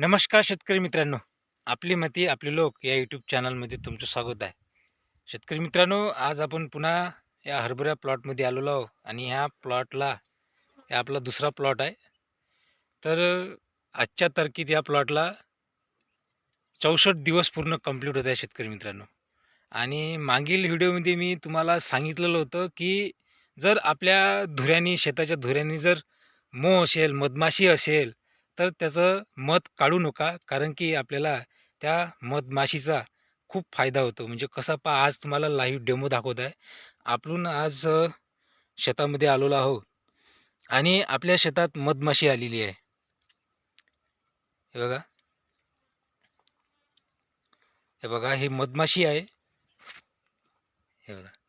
नमस्कार शेतकरी मित्रांनो. आपली मती आपले लोक या यूट्यूब चॅनलमध्ये तुमचं स्वागत आहे. शेतकरी मित्रांनो आज आपण पुन्हा या हरभरा प्लॉटमध्ये आलेलो आहोत आणि ह्या प्लॉटला या आपला दुसरा प्लॉट आहे. तर आजच्या तारखेत या प्लॉटला चौसष्ट दिवस पूर्ण कंप्लीट होत आहे शेतकरी मित्रांनो. आणि मागील व्हिडिओमध्ये मी तुम्हाला सांगितलेलं होतं की जर आपल्या धुऱ्यानी शेताच्या धुऱ्यानी जर मोह असेल मधमाशी असेल तर त्याचं मध काढू नका. कारण की आपल्याला त्या मधमाशीचा खूप फायदा होतो. म्हणजे कसा पा आज तुम्हाला लाईव्ह डेमो दाखवत आहे. आपण आज शेतामध्ये आलेलो आहोत आणि आपल्या शेतात मधमाशी आलेली आहे. हे बघा. हे बघा ही मधमाशी आहे. हे बघा.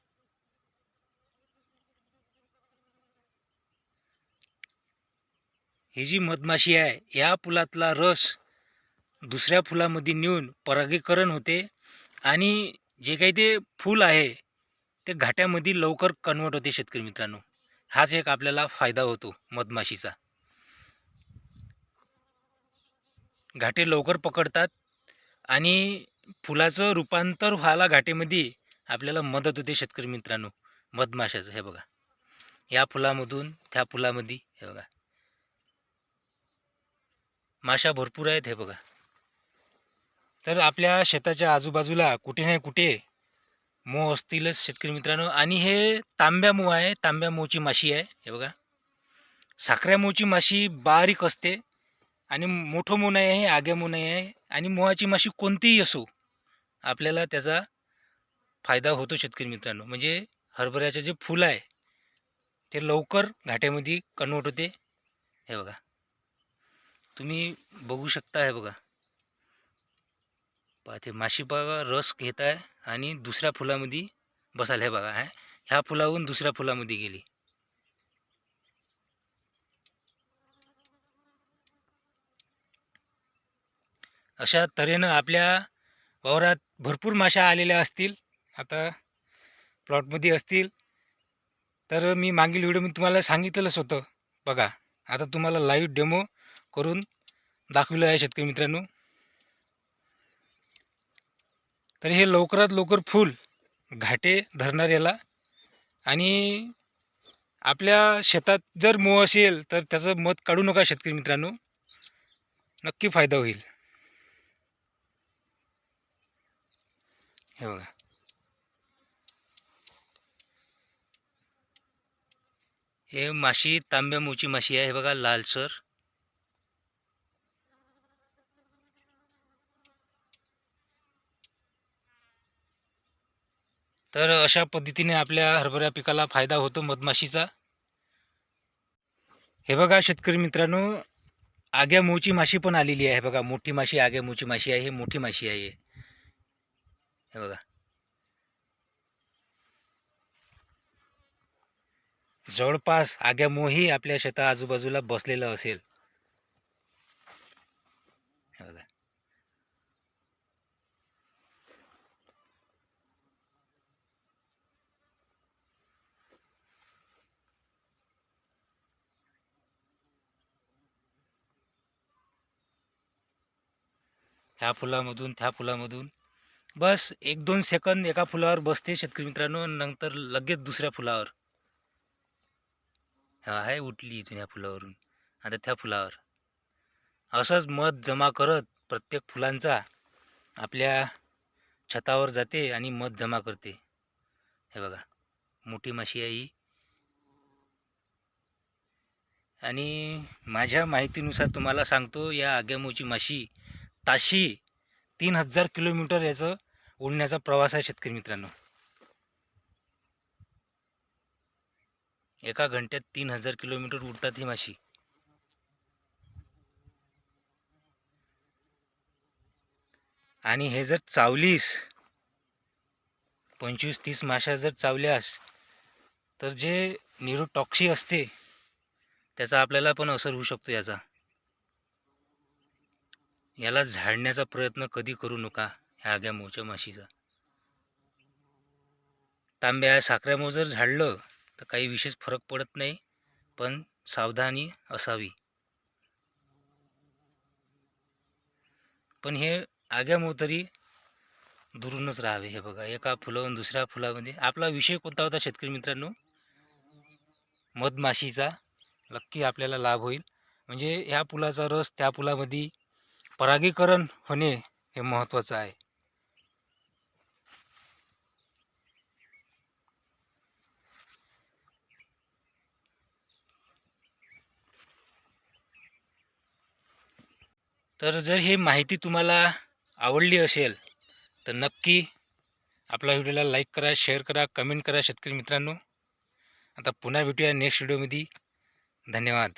ही जी मधमाशी आहे या फुलातला रस दुसऱ्या फुलामध्ये नेऊन परागीकरण होते आणि जे काही ते फूल आहे ते घाट्यामध्ये लवकर कन्वर्ट होते शेतकरी मित्रांनो. हाच एक आपल्याला फायदा होतो मधमाशीचा. घाटे लवकर पकडतात आणि फुलाचं रूपांतर व्हायला घाटेमध्ये आपल्याला मदत होते शेतकरी मित्रांनो. मधमाशाचं हे बघा. या फुलामधून त्या फुलामध्ये हे बघा. माशा भरपूर आहेत हे बघा. तर आपल्या शेताच्या आजूबाजूला कुठे नाही कुठे मोह असतीलच शेतकरी मित्रांनो. आणि हे तांब्या मोह आहे. तांब्या मोहची माशी आहे. हे बघा. साखऱ्या मोहची माशी बारीक असते. आणि मोठं मोह नाही आहे आग्या मोह नाही आहे. आणि मोहाची माशी कोणतीही असो आपल्याला त्याचा फायदा होतो शेतकरी मित्रांनो. म्हणजे हरभऱ्याचं जे फुलं आहे ते लवकर घाट्यामध्ये कन्वर्ट होते. हे बघा. तुम्ही बघू शकता हे बघा. पहा ते माशी बघा रस घेत आहे आणि दुसऱ्या फुलामध्ये बसायला. हे बघा आहे ह्या फुलाहून दुसऱ्या फुलामध्ये गेली. अशा तऱ्हेनं आपल्या वावरात भरपूर माशा आलेल्या असतील आता प्लॉटमध्ये असतील. तर मी मागील व्हिडिओ मी तुम्हाला सांगितलंच होतं बघा. आता तुम्हाला लाईव्ह डेमो करून दाखविलं आहे शेतकरी मित्रांनो. तर हे लवकरात लवकर फूल घाटे धरणार याला. आणि आपल्या शेतात जर मोह असेल तर त्याचं मत काढू नका शेतकरी मित्रांनो. नक्की फायदा होईल. हे बघा. हे माशी तांब्या मोची माशी आहे. हे बघा लालसर तर अशा पद्धतीने आपल्या हरभरा पिकाला फायदा होतो मधमाशीचा. हे बघा शेतकरी मित्रांनो आग्या मूची माशी पण आलेली आहे. बघा मोठी माशी आग्या मोची माशी आहे मोठी माशी आहे. हे बघा. जवळपास आग्या मोही आपल्या शेता आजूबाजूला बसलेलं असेल हे बघा ह्या फुलामधून त्या फुलामधून. बस एक दोन सेकंद एका फुलावर बसते शेतकरी मित्रांनो नंतर लगेच दुसऱ्या फुलावर. हा आहे उठली इथून ह्या फुलावरून. आता त्या फुलावर. असंच मध जमा करत प्रत्येक फुलांचा आपल्या छतावर जाते आणि मध जमा करते. हे बघा मोठी माशी आहे ही. आणि माझ्या माहितीनुसार तुम्हाला सांगतो या आग्यामोची माशी ताशी तीन हजार किलोमीटर याचं उडण्याचा प्रवास आहे शेतकरी मित्रांनो. एका घंट्यात तीन हजार किलोमीटर उडतात ही माशी. आणि हे जर चावलीस पंचवीस तीस माशा जर चावल्यास तर जे निरोटॉक्सी असते त्याचा आपल्याला पण असर होऊ शकतो याचा. याला झाडण्याचा प्रयत्न कधी करू नका ह्या आग्या मोच्या माशीचा. तांब्या साखऱ्यामो जर झाडलं तर काही विशेष फरक पडत नाही पण सावधानी असावी. पण हे आग्यामोतरी दुरूनच राहावे हे बघा. एका फुलावरून दुसऱ्या फुलामध्ये. आपला विषय कोणता होता शेतकरी मित्रांनो? मधमाशीचा. नक्की आपल्याला लाभ होईल. म्हणजे ह्या फुलाचा रस त्या फुलामध्ये परागीकरण होणे हे महत्त्वाचं आहे. तर जर ही माहिती तुम्हाला आवडली असेल तर नक्की आपल्या व्हिडिओला लाईक करा शेअर करा कमेंट करा शेतकरी मित्रांनो. आता पुन्हा भेटूया नेक्स्ट व्हिडिओमध्ये. धन्यवाद.